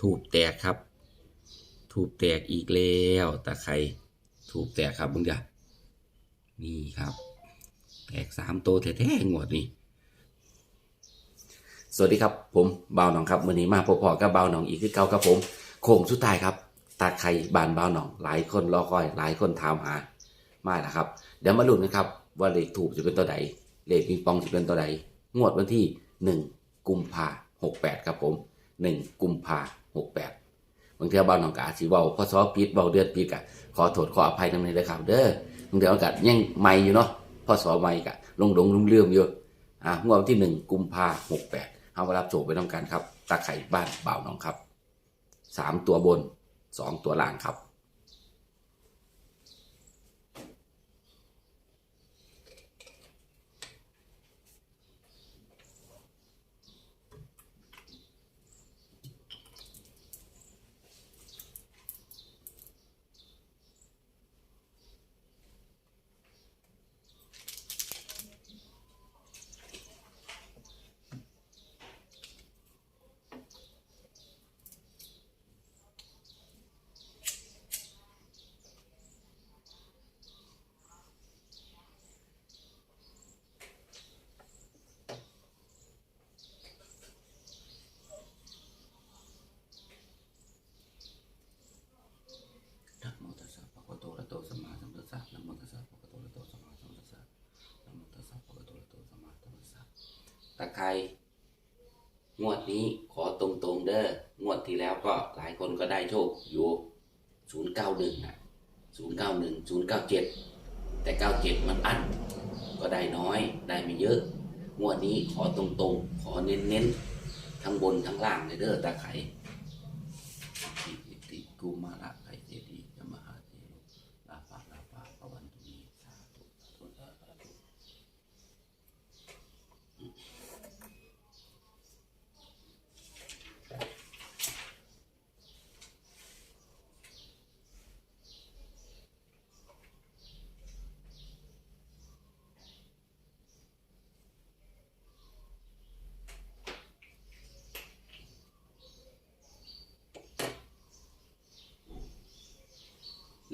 ถูกแตกครับ ถูกแตกอีกแล้วตะไคร่ถูกแตกครับมึงจ้ะนี่ครับ แตกสามตัวแท้ๆงวดนี้สวัสดีครับผมบ่าวหนองครับมื่อนี้มาพบพอกับบ่าวหนองอีกคือเก่าครับผม โค้งสุดท้ายครับตาไข่บานบ่าวหนอง หลายคนรอคอย หลายคนถามหามาแล้วครับ เดี๋ยวมาลุ้นนะครับว่าเลขถูกจะเป็นตัวใดเลขปิงปองจะเป็นตัวใดงวดวันที่หนึ่งกุมภาหกแปดครับผม หนึ่งกุมภาหกแปดบางเทีบ้านหนองกาสีเบาพอซอปิดเบาเดือนปิดกะขอโทษขออภัยนำในเลยครับเด้อบางเทีอากาศยังใหม่อยู่เนาะพอซอใหม่กะลงดงลุ่มเลื่อมๆอยู่อ่างวดที่หนึ่งกุมภาหกแปดเอามารับโจกไปต้องการครับตาไข่บ้านบ่าวน้องครับสามตัวบนสองตัวล่างครับ นะโมตัสสะภะคะวะโตอะระหะโตสัมมาสัมพุทธัสสะนะโมตัสสะภะคะวะโตอะระหะโตสัมมาสัมพุทธัสสะนะโมตัสสะภะคะวะโตอะระหะโตสัมมาสัมพุทธัสสะ ตะไคร้งวดนี้ขอตรงๆเด้องวดที่แล้วก็หลายคนก็ได้โชคอยู่ศูนย์เก้าหนึ่งนะศูนย์เก้าหนึ่งศูนย์เก้าเจ็ดแต่เก้าเจ็ดมันอั้นก็ได้น้อยได้ไม่เยอะ งวดนี้ขอตรงๆ ขอเน้นๆ ทั้งบนทั้งล่างเลยเด้อตาไข่ อิติกุมาระไคเจดียมหาเทโลลาปะลาปะปวันตุนีสาธุสาธุสาธุ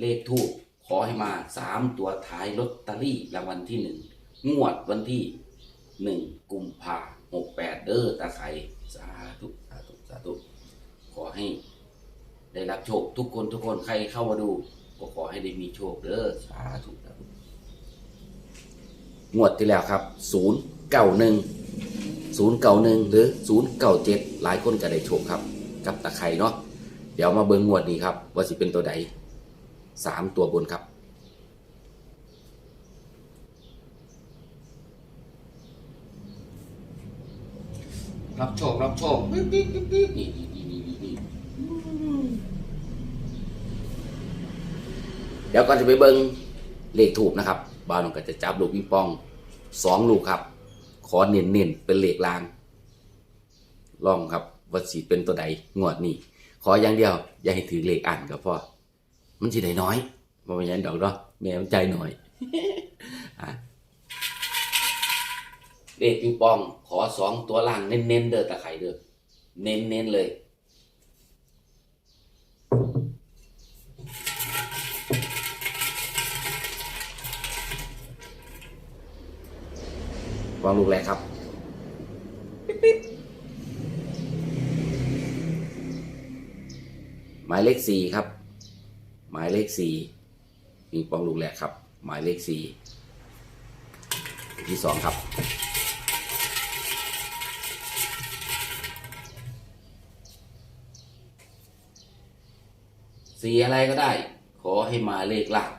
เลขทูปขอให้มาสามตัวท้ายลอตเตอรี่รางวัลที่หนึ่งงวดวันที่หนึ่งกุมภาหกแปดเด้อตาไข่สาธุสาธุสาธุขอให้ได้รับโชคทุกคนทุกคนใครเข้ามาดู ก็ขอให้ได้มีโชคเด้อสาธุสาธุงวดที่แล้วครับศูนย์เก้าหนึ่งศูนย์เก้าหนึ่งหรือศูนย์เก้าเจ็ดหลายคนก็ได้โชคครับ กับตาไข่เนาะเดี๋ยวมาเบิ่งงวดนี้ครับ ว่าสิเป็นตัวใด สามตัวบนครับ รับโชค รับโชคปิ๊บปิ๊บปิ๊บปิ๊บนี่นี่นี่นี่นี่นี่เดี๋ยวก่อนจะไปเบิ้งเลขถูกนะครับบ่าวน้องก็จะจับลูกปิงปองสองลูกครับ ขอเน้นเน้นๆเป็นเลขลาง ลองครับว่าสีเป็นตัวใดงวดนี้ ขออย่างเดียว อย่าให้ถือเลขอ่านก็พอ มันสิได้น้อยบ่เป็นหยังดอกเนาะแม่มันใจหน่อยอะเลขปิงปองขอสองตัวล่างเน้นๆเด้อตะไคร่เด้อเน้นๆเลย วางลูกแรกครับ ปิ๊บปิ๊บหมายเลขสี่ครับ หมายเลขสี่มีปองลูกแรกครับ หมายเลขสี่ที่สองครับ สีอะไรก็ได้ ขอให้มาเลขหลัก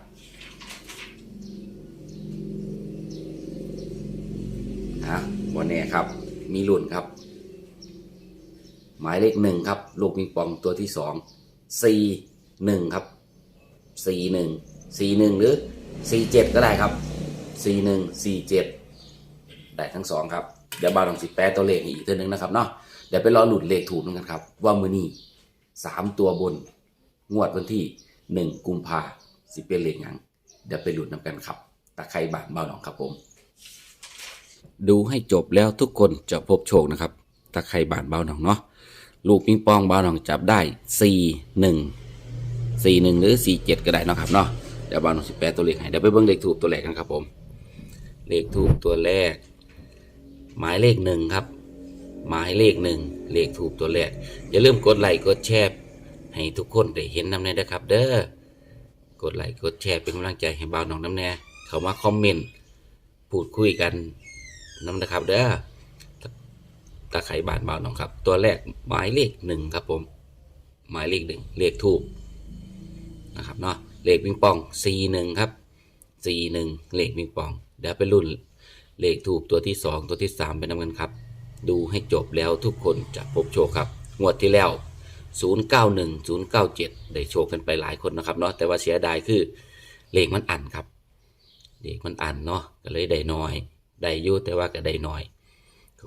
ฮะวันนี้ครับ มีรุ่นครับ หมายเลขหนึ่งครับ ลูกปิงปองตัวที่สองสี่หนึ่งครับ สี่หนึ่งสี่หนึ่งหรือสี่เจ็ดก็ได้ครับสี่หนึ่งสี่เจ็ดได้ทั้งสองครับ เดี๋ยวบาวลองสิแปลตัวเลขอีกตัวหนึ่งนะครับเนาะเดี๋ยวไปรอหลุดเลขถูกกันครับ ว่ามือนี้สามตัวบน งวดวันที่หนึ่งกุมภาสิเป็นเลขยังเดี๋ยวไปหลุดนำกันครับตะไคร่บานเบาหนองครับผม ดูให้จบแล้วทุกคนจะพบโชคนะครับตะไคร่บานเบาหนองเนาะลูกปิงปองบาวหนองจับได้สี่หนึ่ง สี่หนึ่งหรือสี่เจ็ดก็ได้นะครับเนาะเดี๋ยวบาหนองสิแปลตัวเลขให้เดี๋ยวไปเบิ่งเลขถูกตัวแรกกันครับผม เลขถูกตัวแรก หมายเลขหนึ่งครับ หมายเลขหนึ่งเลขถูกตัวแรกอย่าลืมกดไลค์กดแชร์ให้ทุกคนได้เห็นน้ำแน่นะครับ เด้อกดไลค์กดแชร์เป็นกำลังใจให้บ่าวน้องน้ำแน่เข้ามาคอมเมนต์พูดคุยกันน้ำนะครับ เด้อตะตะไคร่บานบ่าวน้องครับ ตัวแรกหมายเลขหนึ่งครับผม หมายเลขหนึ่งเลขถูก นะครับเนาะเหลขปิงปองสีหนึ่งครับสี่หนึ่งเลขปิงปอง เดี๋ยวไปรุ่นเหลขถูกตัวที่สองตัวที่สามเป็นนำกันครับ ดูให้จบแล้วทุกคนจะพบโชคครับ งวดที่แล้ว 091 097 ได้โชคกันไปหลายคนนะครับเนาะแต่ว่าเสียดายคือเหลขมันอันครับเหลขมันอันเนาะก็เลยได้น้อยได้ยุ่แต่ว่าก็ได้น้อย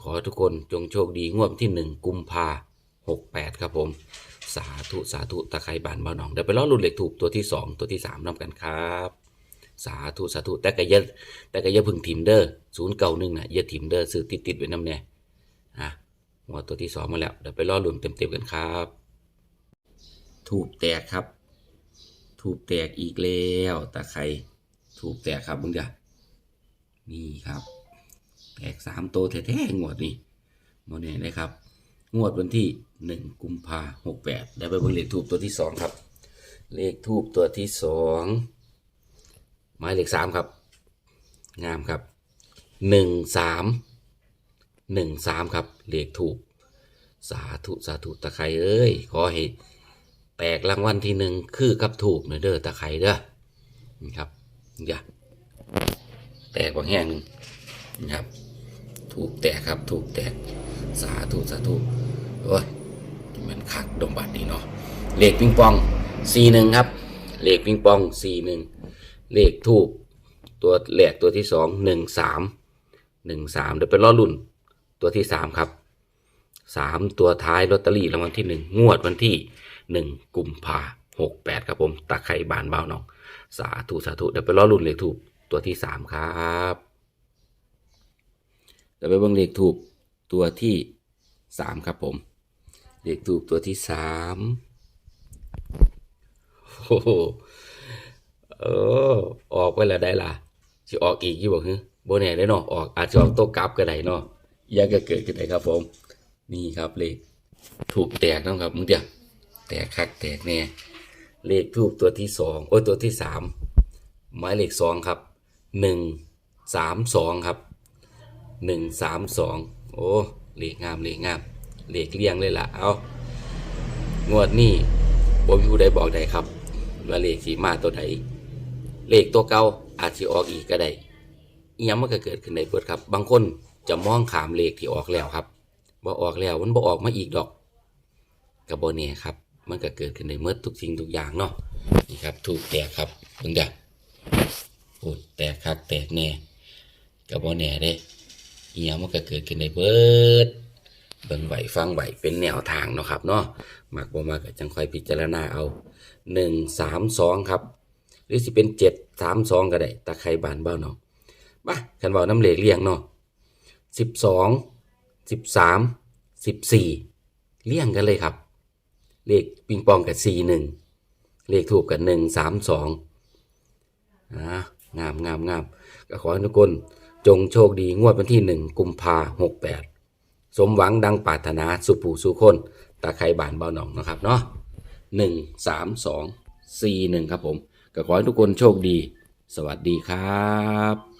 ขอทุกคนจงโชคดีงวดวันที่ 1 กุมภา68 ครับผม สาธุสาธุตะไคร้บานบ้านหนองเดี๋ยวไปล้อรุ่นเลขถูกตัวที่2ตัวที่3นำกันครับ สาธุสาธุแต่ก็อย่าแต่ก็อย่าพึ่งทิมเดอร์ศูนย์เก่าหนึ่งนะอย่าทิมเดอร์ซื้อติดติดไว้น้ำแน่อะงวดตัวที่สองมาแล้วเดี๋ยวไปรอลุ้นเต็มๆกันครับ ถูกแตกครับ ถูกแตกอีกแล้วตะไคร้ถูกแตกครับมึงจ้ะนี่ครับ แตกสามตัวแท้ๆงวดนี้โมเน่เลยครับ งวดวันที่หนึ่งกุมภาหกแปดได้ไปเบิ่งเลขทูบตัวที่สองครับ เลขทูบตัวที่สองหมายเลขสามครับ งามครับหนึ่งสามหนึ่งสามครับเลขถูกสาธุสาธุตะไคร้เอ้ยขอให้แตกรางวัลที่หนึ่งคือกับถูกเนเด้อตะไคร้เด้อนี่ครับอย่าแตกบางแห่งหนึ่งนะครับ ถูกแตกครับถูกแตกสาธุสาธุ โอ้ยมันคักดงบัดนี่เนาะเลขปิงปองสี่หนึ่งครับ เลขปิงปองสี่หนึ่งเลขทูบตัวแรกตัวที่สองหนึ่งสามหนึ่งสามเดี๋ยวไปรอรุ่นตัวที่สามครับสามตัวท้ายลอตเตอรี่รางวัลที่หนึ่งงวดวันที่หนึ่งกุมภาหกแปดครับผมตะไคร่บานเบาหนอง สาธุสาธุเดี๋ยวไปรอรุ่นเลขทูบตัวที่สามครับเดี๋ยวไปเบิ่งเลขทูบตัวที่สามครับผม เลขทูบตัวที่สามโอ้โหเออออกไปแล้วได้ล่ะสิออกอีกยี่บอกฮึโบแน่ได้เนาะออกอาจจะออกโต๊ะกลับก็ได้เนาะยังก็เกิดขึ้นได้ครับผม นี่ครับเลขถูกแตกนะครับมึงเดียวแตกคักแตกแน่เลขทูบตัวที่สองโอ้ยตัวที่สามหมายเลขสองครับหนึ่งสามสองครับหนึ่งสามสองโอ้เลขงามเลขงาม เหลขเลี้ยงเลยล่ะ เอางวดนี้บ่มีผู้ใดบอกได้ครับ ว่าเลขสีมาตัวไหนเลขตัวเก่าอาจจะออกอีกก็ได้อีหยังมันก็เกิดขึ้นในเบิดครับ บางคนจะมองขามเลขที่ออกแล้วครับบ่ออกแล้วมันบ่ออกมาอีกดอกกับโบเน่ครับ มันก็เกิดขึ้นในเมื่อทุกสิ่งทุกอย่างเนาะนี่ครับ ถูกแตกครับเพิ่งจ้ะโอ้แตกคักแตกแน่กับโบเน่เด้อีหยังมันก็เกิดขึ้นในเบิด เบิ่งไหวฟังไหวเป็นแนวทางเนาะครับเนาะมักบ่มากก็จังค่อยพิจารณาเอาหนึ่งสามสองครับ หรือสิเป็นเจ็ดสามสองก็ได้ตะไคร้บานเบ้าเนาะมาคันบอกน้ำเหลกเลี้ยงเนาะสิบสองสิบสามสิบสี่เลี้ยงกันเลยครับ เลขปิงปองกับสี่หนึ่งเลขถูกกับหนึ่งสามสองอ่างามงามงามก็ขอให้ทุกคนจงโชคดีงวดวันที่หนึ่งกุมภาหกแปด สมหวังดังปรารถนาสุผูสุคนตาไครบานเบาหนองนะครับเนาะหนึ่งสามสองสี่หนึ่งครับผม ก็ขอให้ทุกคนโชคดี สวัสดีครับ